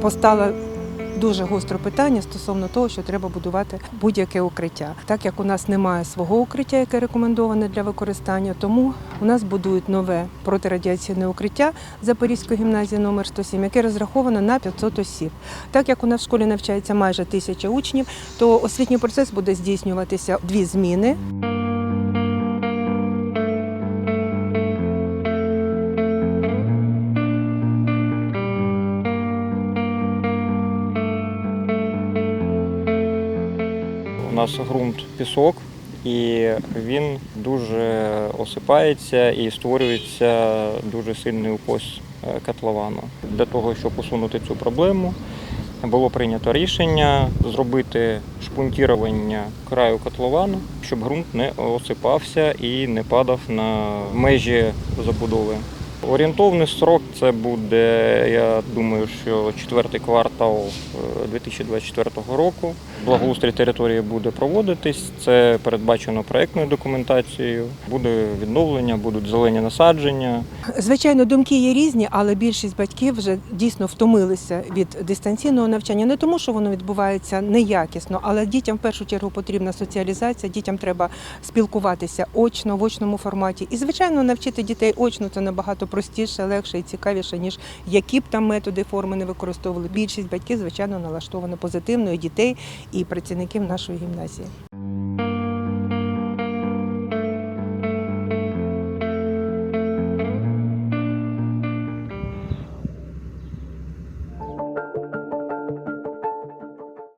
постало дуже гостре питання стосовно того, що треба будувати будь-яке укриття. Так як у нас немає свого укриття, яке рекомендоване для використання, тому у нас будують нове протирадіаційне укриття Запорізької гімназії номер 107, яке розраховано на 500 осіб. Так як у нас в школі навчається майже тисяча учнів, то освітній процес буде здійснюватися дві зміни. Нас ґрунт пісок, і він дуже осипається і створюється дуже сильний укос е, котловану. Для того, щоб усунути цю проблему, було прийнято рішення зробити шпунтірування краю котловану, щоб ґрунт не осипався і не падав на межі забудови. Орієнтовний срок це буде, я думаю, що четвертий квартал е, 2024 року. Благоустрій території буде проводитись. Це передбачено проектною документацією. Буде відновлення, будуть зелені насадження. Звичайно, думки є різні, але більшість батьків вже дійсно втомилися від дистанційного навчання. Не тому, що воно відбувається неякісно, але дітям в першу чергу потрібна соціалізація. Дітям треба спілкуватися очно в очному форматі. І звичайно, навчити дітей очно це набагато простіше, легше і цікавіше, ніж які б там методи форми не використовували. Більшість батьків, звичайно, налаштовано позитивно і дітей і працівників нашої гімназії.